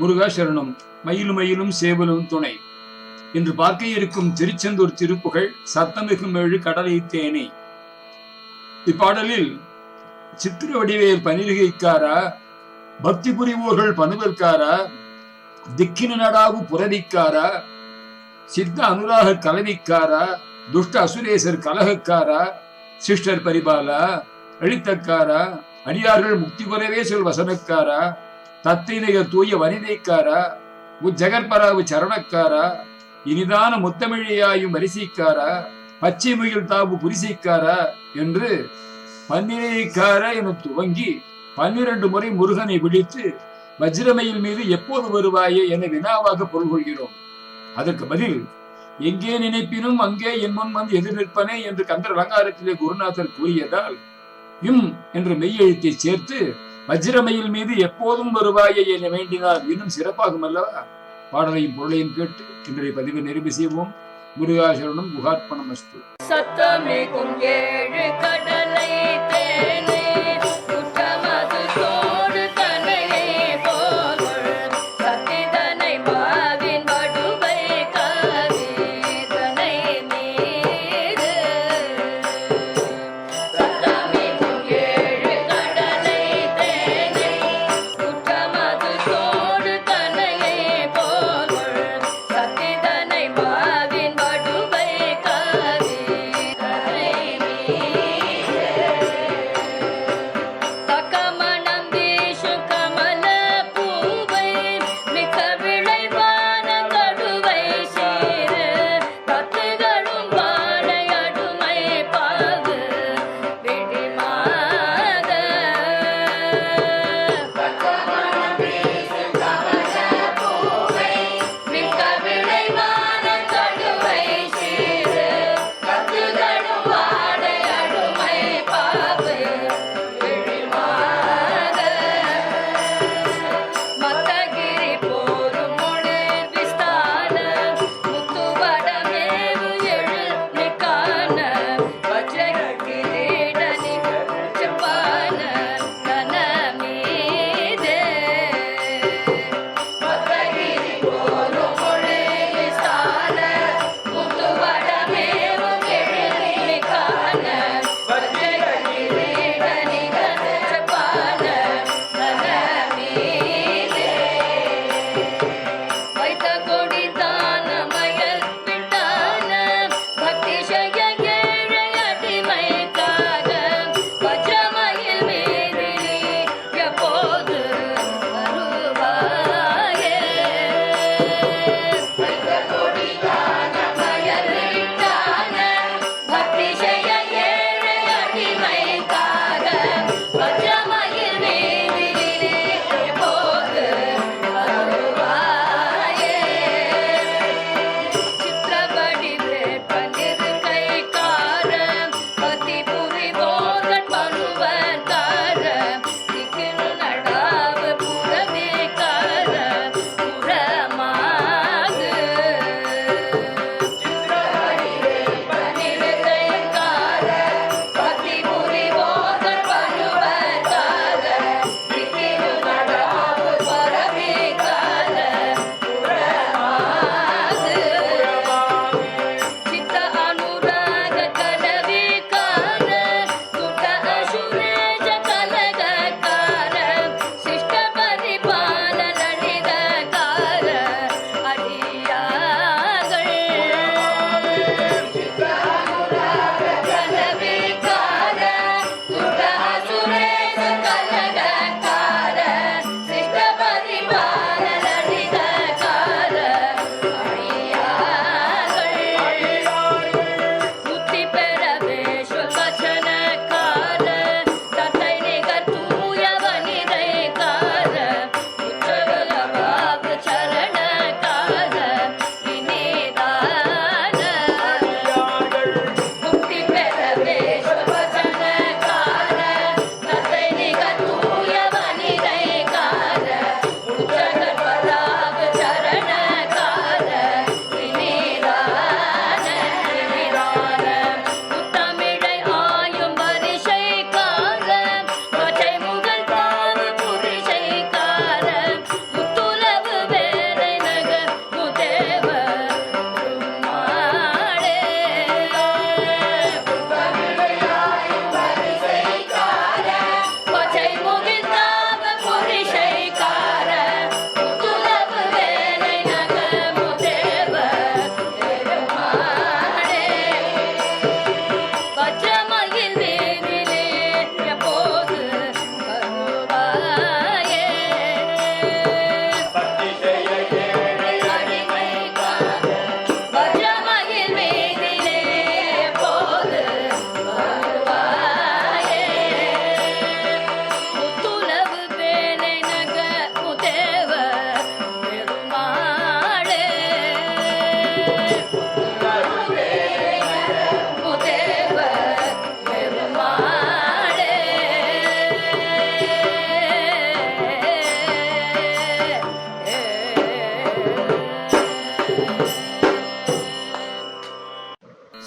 முருகா சரணம் மயிலும் மயிலும் சேவலும் துணை. இன்று பார்க்க இருக்கும் திருச்செந்தூர் திருப்புகழ் சத்தமிகும் ஏழு கடலை தேனே. இப்பாடலில் சித்திர வடிவேல் பனிருகைக்காரா பக்தி புரிவோர்கள் பனுவல்காரா திக்கின நடாவு புரவிக்காரா சித்த அனுராக கலவிக்காரா துஷ்ட அசுரேசர் கலகக்காரா சிஸ்டர் பரிபாலா எழுத்தக்காரா அடியார்கள் முக்தி பெறவே சொல் வசனக்காரா தத்தினைய தூய வனிதைக்காரா உஜகற்பராவு சரணக்காரா இனிதான முத்தமிழியாயும் வரிசைக்காரா பச்சை முகில் தாவு புரிசைக்காரா என்று பன்னிரைக்காரா என துவங்கி பன்னிரண்டு முறை முருகனை விழித்து வஜ்ரமையில் மீது எப்போது வருவாயே என வினாவாக பொருள் கொள்கிறோம். அதற்கு பதில் எங்கே நினைப்பினும் அங்கே என் முன் வந்து எதிர் நிற்பனே என்று கந்தர் அலங்காரத்திலே குருநாதர் கூறியதால் இம் என்று மெய்யெழுத்தை சேர்த்து வஜ்ரமையில் மீது எப்போதும் வருவாயை என வேண்டினால் இன்னும் சிறப்பாகும் அல்லவா பாடலையும் பொருளையும் கேட்டு இன்றைய பதிவை நிறைவு செய்வோம். முருகாசரனும் குகார்ப்பணம் அஸ்து சத்தமே கடலை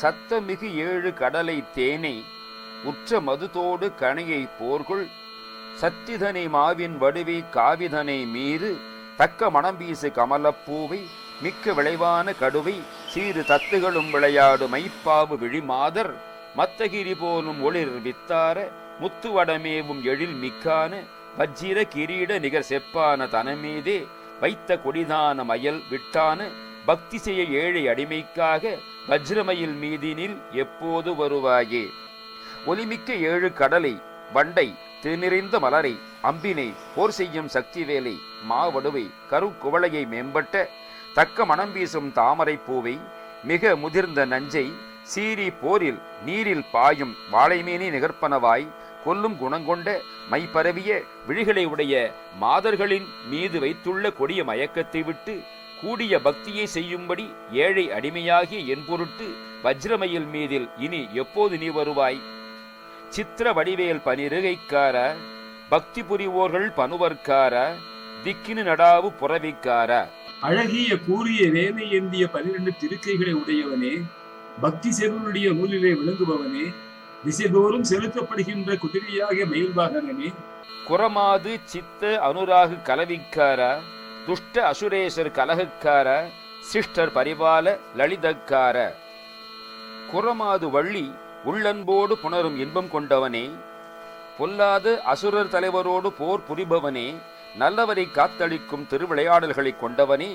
சத்தமிகு ஏழு கடலை தேனை உற்ற மதுதோடு கணையை போர்கொள் சத்திதனை மாவின் வடுவை காவிதனை மீறு தக்க மணம் வீசு கமலப்பூவை மிக்க விளைவான கடுவை சீறு தத்துகளும் விளையாடு மைப்பாவு விழிமாதர் மத்தகிரி போலும் ஒளிர் வித்தார முத்து வடமேவும் எழில் மிக்கான வஜ்ஜிர கிரீட நிகர் செப்பான தனமீதே வைத்த கொடிதான மயல் விட்டான பக்தி செய்ய ஏழை அடிமைக்காக வஜ்ரமயில் மீதினில் எப்போது வருவாயே? ஒலிமிக்க ஏழு கடலை வண்டை திருநிறைந்த மலரை அம்பினை போர் செய்யும் சக்தி வேலை மாவடுவை கருக்குவளையை மேம்பட்ட தக்க மணம் வீசும் தாமரை பூவை மிக முதிர்ந்த நஞ்சை சீறி போரில் நீரில் பாயும் வாழைமேனி நிகர்ப்பனவாய் கொல்லும் குணங்கொண்ட மைப்பரவிய விழிகளை உடைய மாதர்களின் மீது வைத்துள்ள கொடிய மயக்கத்தை விட்டு கூடிய பக்தியை செய்யும்படி ஏழை அடிமையாகிய என் பொருட்டு வஜ்ரமயில் மீதில் இனி எப்போது நீ வருவாய்? சித்திர வடிவேல் பனிருகைக்கார பக்தி புரிவோர்கள் பனுவர்க்கார திக்கினு நடாவு புறவிக்கார. அழகிய கூறிய வேலை ஏந்திய பனிரெண்டு திருக்கைகளை உடையவனே பக்தி செவனுடைய நூலிலே விளங்குபவனே திசைதோறும் செலுத்தப்படுகின்ற குதிரையாக மயில்வாகனனே. குரமாது சித்த அனுராகு கலவிக்கார துஷ்ட அசுரேசர் கலகக்கார சிஷ்டர் பரிபால லலிதக்கார. குரமாது வள்ளி உள்ளன்போடு புணரும் இன்பம் கொண்டவனே பொல்லாத அசுரர் தலைவரோடு போர் புரிபவனே நல்லவரை காத்தளிக்கும் திருவிளையாடல்களை கொண்டவனே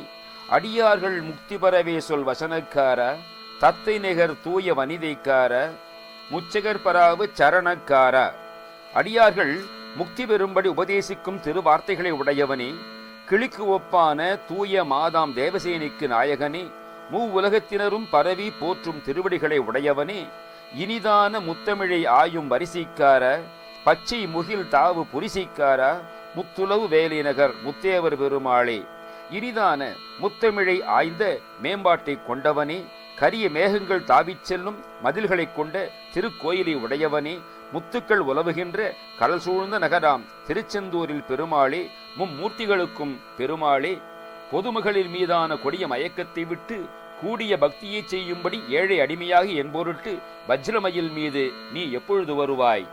அடியார்கள் முக்தி பெறவே சொல் வசனக்கார தத்தை நிகர் தூய வனிதைக்கார முச்சகர் பராவு சரணக்கார. அடியார்கள் முக்தி பெறும்படி உபதேசிக்கும் திருவார்த்தைகளை உடையவனே கிளிக்கு ஒப்பான தூய மாதாம் தேவசேனிக்கு நாயகனே மூ உலகத்தினரும் பரவி போற்றும் திருவடிகளை உடையவனே இனிதான முத்தமிழை ஆயும் வரிசைக்கார பச்சை முகில் தாவு புரிசைக்கார முத்துளவு வேலிநகர் முத்தேவர் பெருமாளே இனிதான முத்தமிழை ஆய்ந்த மேம்பாட்டை கொண்டவனே கரிய மேகங்கள் தாவிச் செல்லும் மதில்களைக் கொண்ட திருக்கோயிலை உடையவனே முத்துக்கள் உலவுகின்ற கடல் சூழ்ந்த நகராம். திருச்செந்தூரில் பெருமாளே மும்மூர்த்திகளுக்கும் பெருமாளே. பொதுமகளிர் மீதான கொடிய மயக்கத்தை விட்டு கூடிய பக்தியை செய்யும்படி ஏழை அடிமையாகி என்பொருட்டு வஜ்ரமயில் மீது நீ எப்பொழுது வருவாய்?